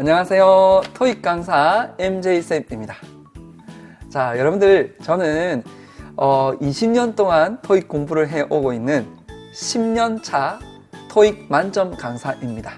안녕하세요. 토익 강사 MJ쌤입니다. 자, 여러분들, 저는 어, 20년 동안 토익 공부를 해오고 있는 10년 차 토익 만점 강사입니다.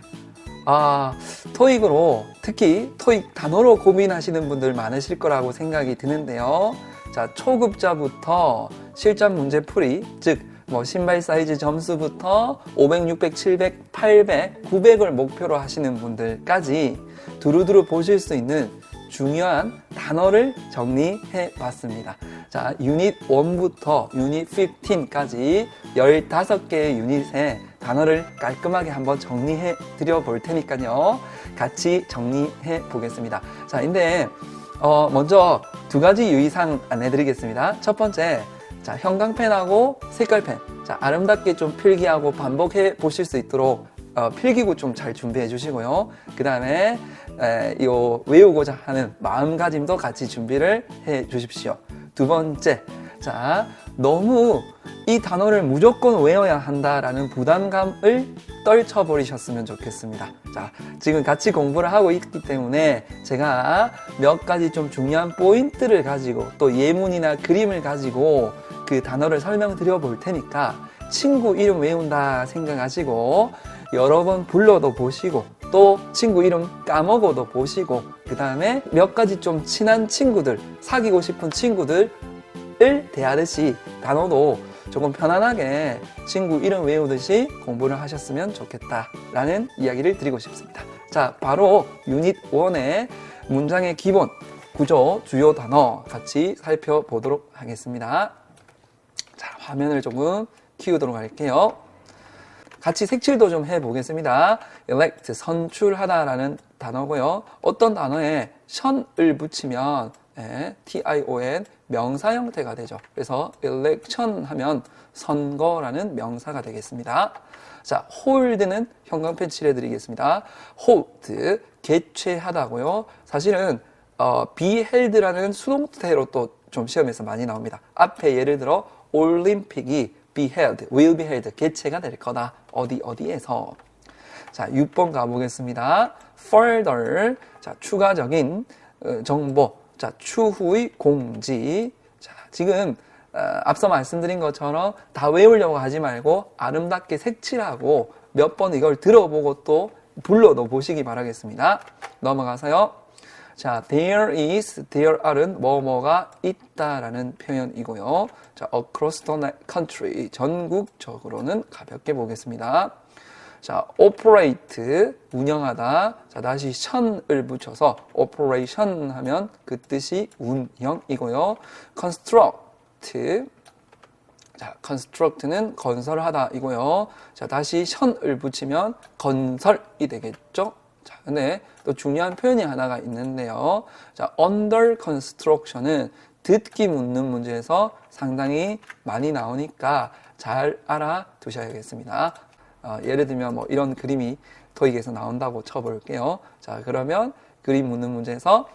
아, 토익으로 특히 토익 단어로 고민하시는 분들 많으실 거라고 생각이 드는데요. 자, 초급자부터 실전 문제 풀이, 즉, 뭐 신발 사이즈 점수부터 500, 600, 700, 800, 900을 목표로 하시는 분들까지 두루두루 보실 수 있는 중요한 단어를 정리해 봤습니다. 자, 유닛 1부터 유닛 15까지 15개의 유닛에 단어를 깔끔하게 한번 정리해 드려 볼 테니까요. 같이 정리해 보겠습니다. 자, 근데 어, 먼저 두 가지 유의사항 안내 드리겠습니다. 첫 번째, 자, 형광펜하고 색깔펜. 자, 아름답게 좀 필기하고 반복해 보실 수 있도록 어, 필기구 좀 잘 준비해 주시고요. 그 다음에 요 외우고자 하는 마음가짐도 같이 준비를 해 주십시오. 두 번째, 자, 너무 이 단어를 무조건 외워야 한다라는 부담감을 떨쳐버리셨으면 좋겠습니다. 자, 지금 같이 공부를 하고 있기 때문에 제가 몇 가지 좀 중요한 포인트를 가지고 또 예문이나 그림을 가지고 그 단어를 설명드려 볼 테니까 친구 이름 외운다 생각하시고 여러 번 불러도 보시고 또 친구 이름 까먹어도 보시고 그 다음에 몇 가지 좀 친한 친구들 사귀고 싶은 친구들을 대하듯이 단어도 조금 편안하게 친구 이름 외우듯이 공부를 하셨으면 좋겠다라는 이야기를 드리고 싶습니다. 자, 바로 유닛 1의 문장의 기본, 구조, 주요 단어 같이 살펴보도록 하겠습니다. 자, 화면을 조금 키우도록 할게요. 같이 색칠도 좀 해보겠습니다. elect, 선출하다라는 단어고요. 어떤 단어에 션을 붙이면 예, T-I-O-N 명사 형태가 되죠. 그래서 election 하면 선거라는 명사가 되겠습니다. 자, hold는 형광 펜 칠 해드리겠습니다. hold, 개최하다고요. 사실은 어, be held라는 수동태로 또 좀 시험에서 많이 나옵니다. 앞에 예를 들어 올림픽이 be held, will be held, 개최가 될 거다. 어디 어디에서. 자, 6번 가보겠습니다. further, 자, 추가적인 어, 정보, 자, 추후의 공지. 자, 지금 어, 앞서 말씀드린 것처럼 다 외우려고 하지 말고 아름답게 색칠하고 몇 번 이걸 들어보고 또 불러도 보시기 바라겠습니다. 넘어가서요. 자, there is, there are은 뭐뭐가 있다라는 표현이고요. 자, across the country, 전국적으로는 가볍게 보겠습니다. 자, operate, 운영하다. 자, 다시 션을 붙여서 operation 하면 그 뜻이 운영이고요. construct, 자, construct는 건설하다 이고요. 자, 다시 션을 붙이면 건설이 되겠죠? 자, 근데 또 중요한 표현이 하나가 있는데요. 자, under construction은 듣기 묻는 문제에서 상당히 많이 나오니까 잘 알아두셔야겠습니다. 어, 예를 들면 뭐 이런 그림이 토익에서 나온다고 쳐볼게요. 자, 그러면 그림 묻는 문제에서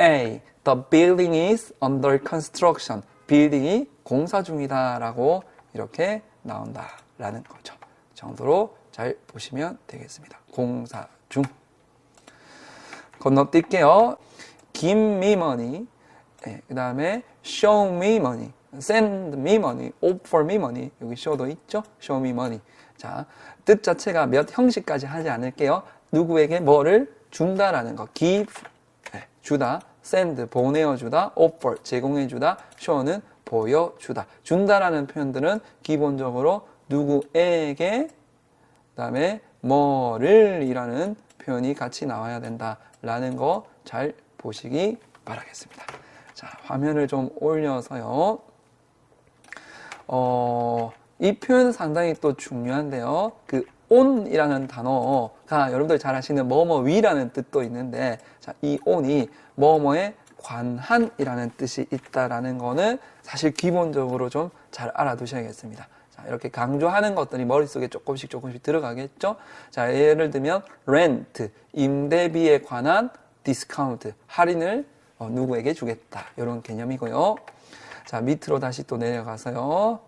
A. The building is under construction. 빌딩이 공사 중이다 라고 이렇게 나온다 라는 거죠. 정도로 잘 보시면 되겠습니다. 공사 중. 건너뛸게요. Give me money. 네, 그 다음에 show me money. send me money. offer me money. 여기 show도 있죠? show me money. 자, 뜻 자체가 몇 형식까지 하지 않을게요. 누구에게 뭐를 준다라는 거. give, 네, 주다. send, 보내어주다. offer, 제공해주다. show는 보여주다. 준다라는 표현들은 기본적으로 누구에게, 그 다음에 뭐를 이라는 표현이 같이 나와야 된다라는 거 잘 보시기 바라겠습니다. 자, 화면을 좀 올려서요. 어, 이 표현 상당히 또 중요한데요. 그 on이라는 단어가 여러분들 잘 아시는 뭐뭐 위라는 뜻도 있는데 자, 이 on이 뭐뭐에 관한이라는 뜻이 있다라는 거는 사실 기본적으로 좀 잘 알아두셔야겠습니다. 자, 이렇게 강조하는 것들이 머릿속에 조금씩 조금씩 들어가겠죠? 자, 예를 들면 rent, 임대비에 관한 디스카운트, 할인을 어, 누구에게 주겠다. 이런 개념이고요. 자, 밑으로 다시 또 내려가서요.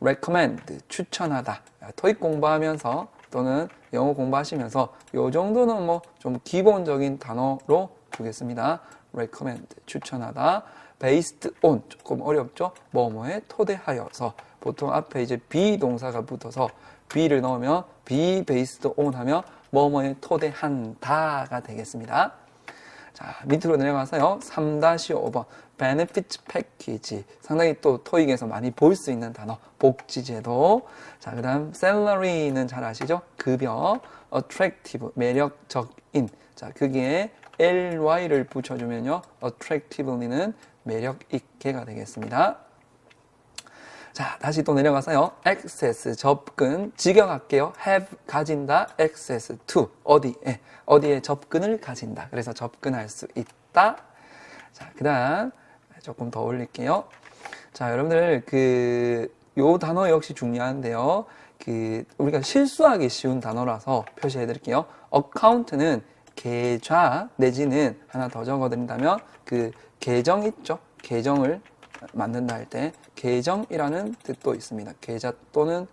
recommend, 추천하다. 토익 공부하면서 또는 영어 공부하시면서 요 정도는 뭐 좀 기본적인 단어로 두겠습니다. recommend 추천하다, based on 조금 어렵죠? 뭐뭐에 토대하여서 보통 앞에 이제 be 동사가 붙어서 be를 넣으면 be based on 하면 뭐뭐에 토대한다가 되겠습니다. 자, 밑으로 내려가서요. 3-5번 benefits package. 상당히 또 토익에서 많이 볼 수 있는 단어. 복지제도. 자, 그 다음 salary는 잘 아시죠? 급여. attractive 매력적인. 자, 거기에 ly를 붙여 주면요. attractively는 매력 있게가 되겠습니다. 자, 다시 또 내려가서요. access, 접근, 직역할게요. have, 가진다, access to, 어디에, 어디에 접근을 가진다. 그래서 접근할 수 있다. 자, 그 다음, 조금 더 올릴게요. 자, 여러분들, 그, 요 단어 역시 중요한데요. 그, 우리가 실수하기 쉬운 단어라서 표시해 드릴게요. account는 계좌 내지는 하나 더 적어드린다면 그 계정 있죠? 계정을 만든다 할 때 계정이라는 뜻도 있습니다. 계좌 또는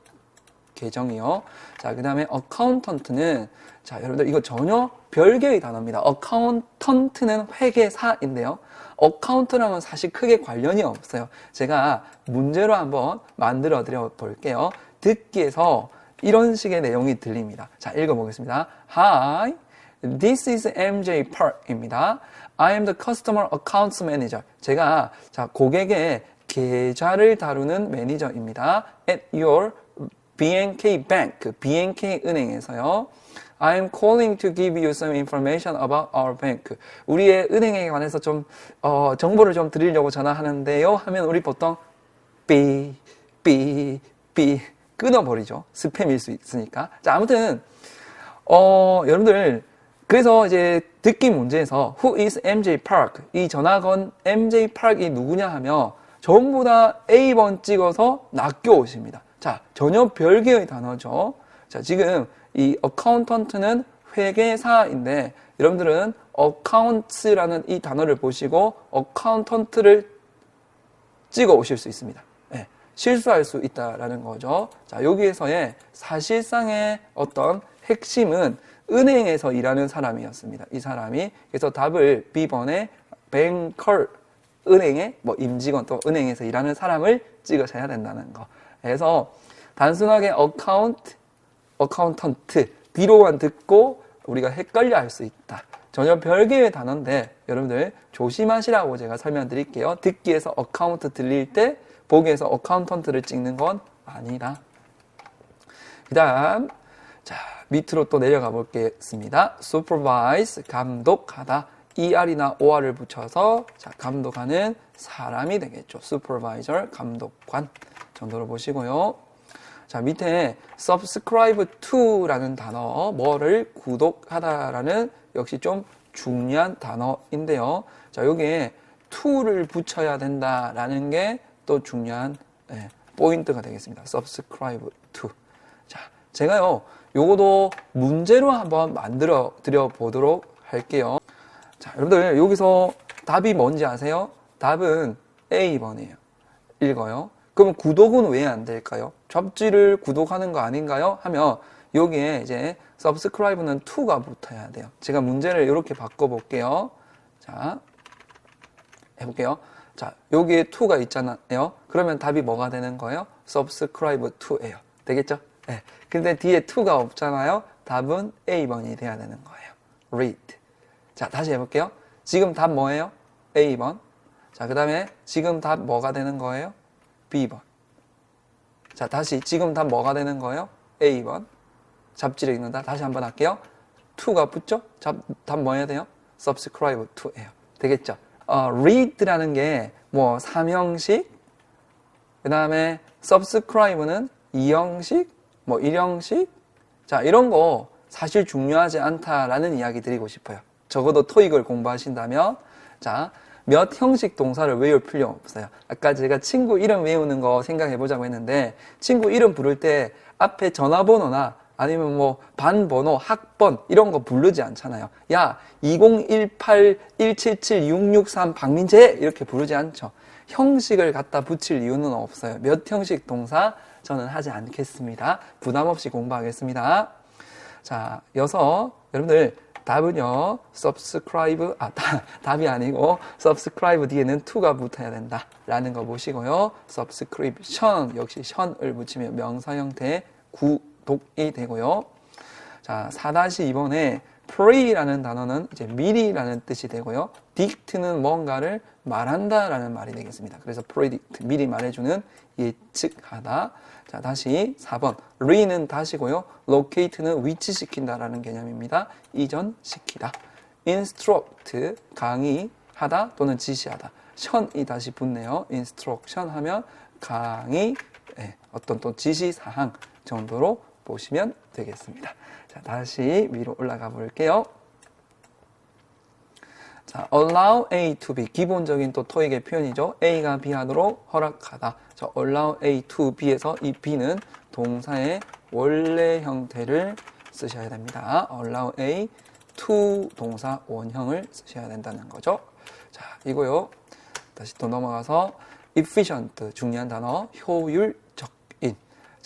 계정이요. 자, 그 다음에 어카운턴트는 자, 여러분들 이거 전혀 별개의 단어입니다. 어카운턴트는 회계사인데요. 어카운트랑은 사실 크게 관련이 없어요. 제가 문제로 한번 만들어 드려 볼게요. 듣기에서 이런 식의 내용이 들립니다. 자, 읽어 보겠습니다. Hi, this is MJ Park입니다. I am the customer accounts manager. 제가 자 고객의 계좌를 다루는 매니저입니다. At your BNK Bank, 그 BNK 은행에서요. I am calling to give you some information about our bank. 우리의 은행에 관해서 좀 어, 정보를 좀 드리려고 전화하는데요. 하면 우리 보통 삐, 삐, 삐 끊어버리죠. 스팸일 수 있으니까. 자, 아무튼 어, 여러분들 그래서 이제 듣기 문제에서 Who is MJ Park? 이건 MJ Park이 누구냐 하면 전부 다 A번 찍어서 낚여 오십니다. 자, 전혀 별개의 단어죠. 자, 지금 이 accountant,는 회계사인데 여러분들은 accounts라는 이 단어를 보시고 accountant를 찍어 오실 수 있습니다. 네, 실수할 수 있다라는 거죠. 자, 여기에서의 사실상의 어떤 핵심은 은행에서 일하는 사람이었습니다. 이 사람이 그래서 답을 B번에 뱅컬 은행의 뭐 임직원 또 은행에서 일하는 사람을 찍으셔야 된다는 거. 그래서 단순하게 어카운트, 어카운턴트 B로만 듣고 우리가 헷갈려 할 수 있다. 전혀 별개의 단어인데 여러분들 조심하시라고 제가 설명드릴게요. 듣기에서 어카운트 들릴 때 보기에서 어카운턴트를 찍는 건 아니다. 그 다음 자 밑으로 또 내려가 보겠습니다. supervise 감독하다 er이나 or을 붙여서 자 감독하는 사람이 되겠죠. supervisor 감독관 정도로 보시고요. 자 밑에 subscribe to라는 단어 뭐를 구독하다라는 역시 좀 중요한 단어인데요. 자 여기에 to를 붙여야 된다라는 게 또 중요한 예, 포인트가 되겠습니다. subscribe to. 자 제가요 요거도 문제로 한번 만들어 드려 보도록 할게요. 자 여러분들 여기서 답이 뭔지 아세요? 답은 A번이에요. 읽어요. 그러면 구독은 왜 안 될까요? 잡지를 구독하는 거 아닌가요? 하면 여기에 이제 subscribe는 to가 붙어야 돼요. 제가 문제를 이렇게 바꿔볼게요. 자, 해볼게요. 자, 여기에 to가 있잖아요. 그러면 답이 뭐가 되는 거예요? subscribe to예요. 되겠죠? 네. 근데 뒤에 to가 없잖아요. 답은 A번이 돼야 되는 거예요. read. 자, 다시 해볼게요. 지금 답 뭐예요? A번. 자, 그 다음에 지금 답 뭐가 되는 거예요? B번. 자, 다시 지금 답 뭐가 되는 거예요? A번. 잡지를 읽는다. 다시 한번 할게요. to가 붙죠? 잡, 답 뭐해야 돼요? subscribe to예요. 되겠죠? 어, read라는 게 뭐 삼형식, 그 다음에 subscribe는 이형식, 뭐 일형식, 자 이런 거 사실 중요하지 않다라는 이야기 드리고 싶어요. 적어도 토익을 공부하신다면 자. 몇 형식 동사를 외울 필요 없어요. 아까 제가 친구 이름 외우는 거 생각해 보자고 했는데 친구 이름 부를 때 앞에 전화번호나 아니면 뭐 반번호, 학번 이런 거 부르지 않잖아요. 야, 2018-177-663 박민재 이렇게 부르지 않죠. 형식을 갖다 붙일 이유는 없어요. 몇 형식 동사 저는 하지 않겠습니다. 부담 없이 공부하겠습니다. 자, 여섯. 여러분들 답은요. subscribe 아 다, 답이 아니고 subscribe 뒤에는 to가 붙어야 된다. 라는 거 보시고요. subscription 역시 션을 붙이면 명사 형태 구독이 되고요. 자, 4-2번에 pray라는 단어는 이제 미리라는 뜻이 되고요. dict는 뭔가를 말한다라는 말이 되겠습니다. 그래서 predict 미리 말해주는 예측하다. 자, 다시 4번. re는 다시고요. locate는 위치시킨다라는 개념입니다. 이전시키다. instruct 강의하다 또는 지시하다. 션이 다시 붙네요. instruction 하면 강의 예, 어떤 또 지시 사항 정도로 보시면 되겠습니다. 자, 다시 위로 올라가 볼게요. 자, allow A to B 기본적인 또 토익의 표현이죠. A가 B 하도록 허락하다. 자, allow A to B에서 이 B는 동사의 원래 형태를 쓰셔야 됩니다. allow A to 동사 원형을 쓰셔야 된다는 거죠. 자, 이거요. 다시 또 넘어가서 efficient 중요한 단어 효율적인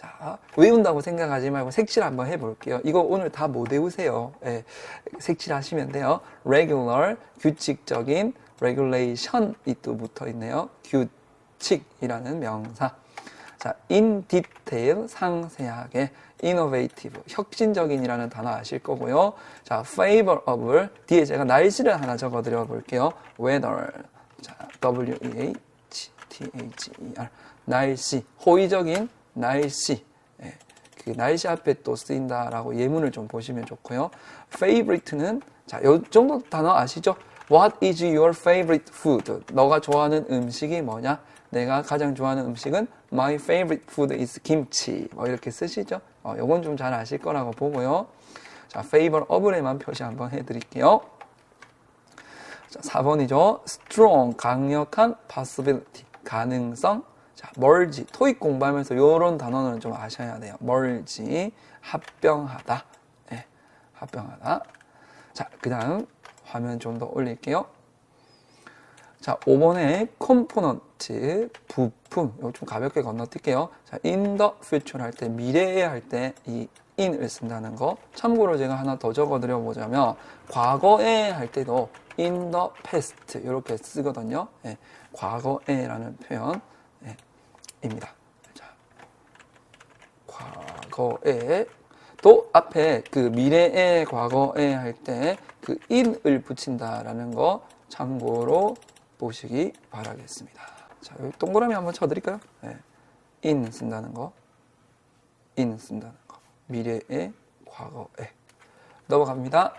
자 외운다고 생각하지 말고 색칠 한번 해볼게요. 이거 오늘 다 못 외우세요. 예, 색칠하시면 돼요. Regular 규칙적인 regulation이 또 붙어 있네요. 규칙이라는 명사. 자 in detail 상세하게. innovative 혁신적인이라는 단어 아실 거고요. 자 favorable 뒤에 제가 날씨를 하나 적어 드려 볼게요. weather. 자 w e a T-H-E-R 날씨 호의적인 날씨 예, 그 날씨 앞에 또 쓰인다라고 예문을 좀 보시면 좋고요. favorite는 자, 요 정도 단어 아시죠? What is your favorite food? 너가 좋아하는 음식이 뭐냐? 내가 가장 좋아하는 음식은 My favorite food is 김치. 뭐 이렇게 쓰시죠? 어, 요건 좀 잘 아실 거라고 보고요. 자, favor of에만 표시 한번 해 드릴게요. 자, 4번이죠. strong, 강력한 possibility. 가능성, 자, 멀지, 토익 공부하면서 이런 단어는 좀 아셔야 돼요. 멀지, 합병하다, 네, 합병하다. 자, 그 다음 화면 좀 더 올릴게요. 자, 5번에 컴포넌트, 부품, 이거 좀 가볍게 건너뛸게요. 자, in the future 할 때, 미래에 할 때 이 in을 쓴다는 거. 참고로 제가 하나 더 적어 드려 보자면, 과거에 할 때도 in the past 이렇게 쓰거든요. 예, 과거에라는 표현 입니다. 자, 과거에 또 앞에 그 미래의 과거에 할 때그 in을 붙인다라는 거 참고로 보시기 바라겠습니다. 자, 여기 동그라미 한번 쳐드릴까요? 네. in 쓴다는 거, in 쓴다는 거, 미래의 과거에 넘어갑니다.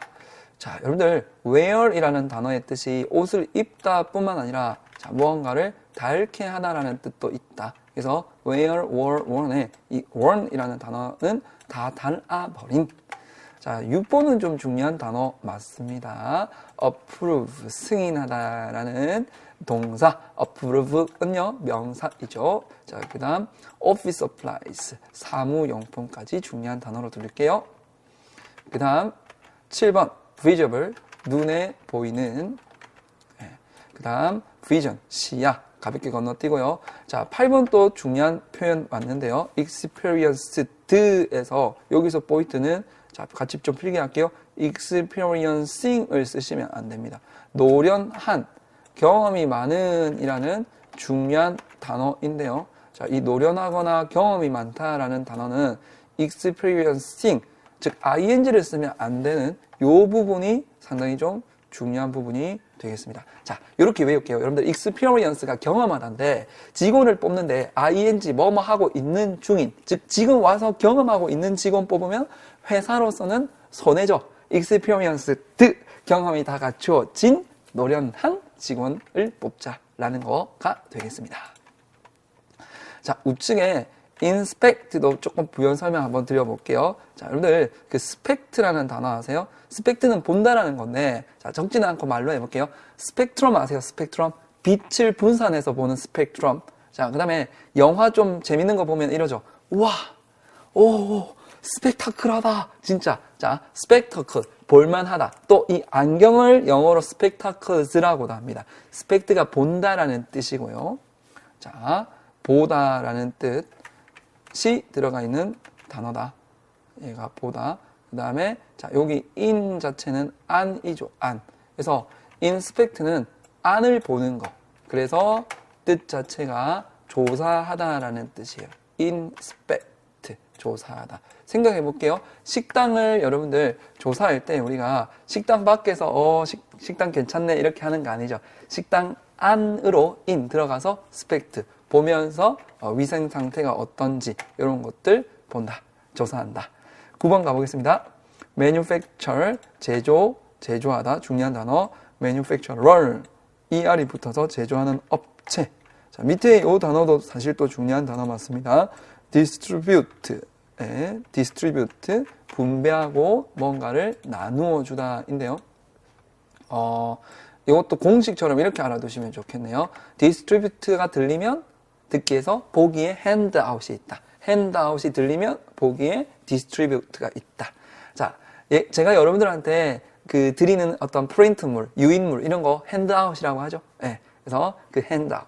자, 여러분들 wear이라는 단어의 뜻이 옷을 입다 뿐만 아니라 자, 무언가를 닳게 하다라는 뜻도 있다. 그래서 wear, wore, worn의 이 worn이라는 단어는 다 닳아버린. 자, 6번은 좀 중요한 단어 맞습니다. approve, 승인하다라는 동사, approve는요, 명사이죠. 자, 그 다음, office supplies, 사무용품까지 중요한 단어로 들을게요. 그 다음, 7번, visible, 눈에 보이는. 네. 그 다음, vision, 시야. 가볍게 건너뛰고요. 자, 8번 또 중요한 표현 왔는데요. experienced에서 여기서 포인트는 자, 같이 좀 필기 할게요. experiencing을 쓰시면 안 됩니다. 노련한, 경험이 많은 이라는 중요한 단어인데요. 자, 이 노련하거나 경험이 많다라는 단어는 experiencing, 즉 ing를 쓰면 안 되는 요 부분이 상당히 좀 중요한 부분이 되겠습니다. 자, 이렇게 외울게요. 여러분들 experience가 경험하다인데 직원을 뽑는데 ing 뭐뭐 하고 있는 중인, 즉 지금 와서 경험하고 있는 직원 뽑으면 회사로서는 손해죠. experience 경험이 다 갖추어진 노련한 직원을 뽑자라는 거가 되겠습니다. 자, 우측에 inspect도 조금 부연 설명 한번 드려볼게요. 자, 여러분들 그 spect라는 단어 아세요? Spect는 본다라는 건데, 자, 적지는 않고 말로 해볼게요. 스펙트럼 아세요? 스펙트럼? 빛을 분산해서 보는 스펙트럼. 자, 그 다음에 영화 좀 재밌는 거 보면 이러죠. 와, 오, 스펙타클하다. 진짜. 자, 스펙터클. 볼만하다. 또 이 안경을 영어로 스펙타클즈라고도 합니다. 스펙트가 본다라는 뜻이고요. 자, 보다라는 뜻. 시 들어가 있는 단어다. 얘가 보다. 그 다음에 자 여기 in 자체는 안이죠 안 그래서 inspect는 안을 보는 거. 그래서 뜻 자체가 조사하다라는 뜻이에요. inspect 조사하다. 생각해 볼게요. 식당을 여러분들 조사할 때 우리가 식당 밖에서 어 식, 식당 괜찮네 이렇게 하는 거 아니죠? 식당 안으로 in 들어가서 spect 보면서 어, 위생 상태가 어떤지 이런 것들 본다. 조사한다 9번 가보겠습니다. manufacture 제조 제조하다 중요한 단어 manufacturer er이 붙어서 제조하는 업체. 자 밑에 이 단어도 사실 또 중요한 단어 맞습니다. distribute 예, distribute 분배하고 뭔가를 나누어 주다인데요. 어 이것도 공식처럼 이렇게 알아두시면 좋겠네요. distribute가 들리면 듣기에서 보기에 handout이 있다. handout이 들리면 보기에 distribute가 있다. 자, 예, 제가 여러분들한테 그 드리는 어떤 프린트물, 유인물 이런 거 handout이라고 하죠. 예, 그래서 그 handout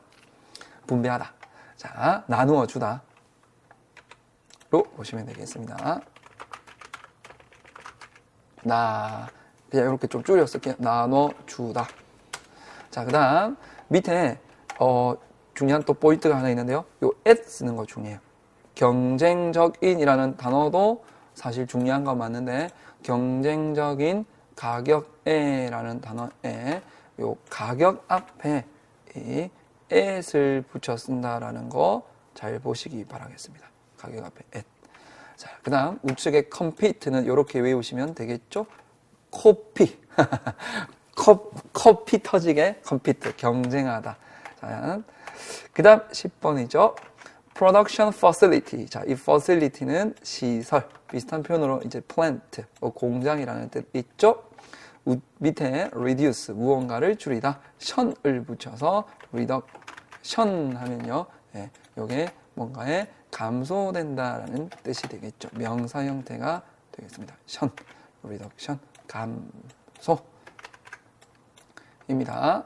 분배하다. 자, 나누어 주다. 로 보시면 되겠습니다. 나 그냥 이렇게 좀 줄여 쓸게요. 나눠 주다. 자, 그다음 밑에 어 중요한 또 포인트가 하나 있는데요. 요 at 쓰는 거 중요해요. 경쟁적인이라는 단어도 사실 중요한 건 맞는데 경쟁적인 가격에라는 단어에 요 가격 앞에 이 at을 붙여 쓴다라는 거 잘 보시기 바라겠습니다. 가격 앞에 at. 자, 그다음 우측에 compete는 이렇게 외우시면 되겠죠? 코피. 컵, 커피 터지게 컴피트 경쟁하다. 자, 그다음 10번이죠. Production facility. 자, 이 facility는 시설. 비슷한 표현으로 이제 plant, 뭐 공장이라는 뜻 있죠. 우- 밑에 reduce 무언가를 줄이다. 션을 붙여서 reduction 하면요. 예, 요게 뭔가에 감소된다라는 뜻이 되겠죠. 명사 형태가 되겠습니다. 션, reduction, 감소. 입니다.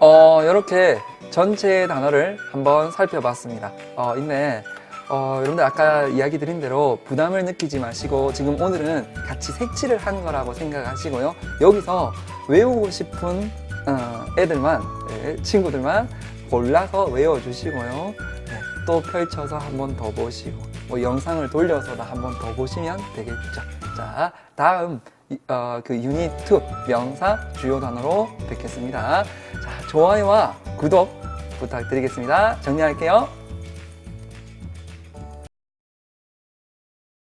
어, 이렇게 전체 단어를 한번 살펴봤습니다. 어, 있네. 어, 여러분들 아까 이야기 드린 대로 부담을 느끼지 마시고 지금 오늘은 같이 색칠을 한 거라고 생각하시고요. 여기서 외우고 싶은 어, 애들만, 네, 친구들만 골라서 외워주시고요. 네, 또 펼쳐서 한 번 더 보시고 뭐 영상을 돌려서도 한번 더 보시면 되겠죠. 자, 다음 이- 어, 그 유닛 2 명사 주요 단어로 뵙겠습니다. 자, 좋아요와 구독 부탁드리겠습니다. 정리할게요.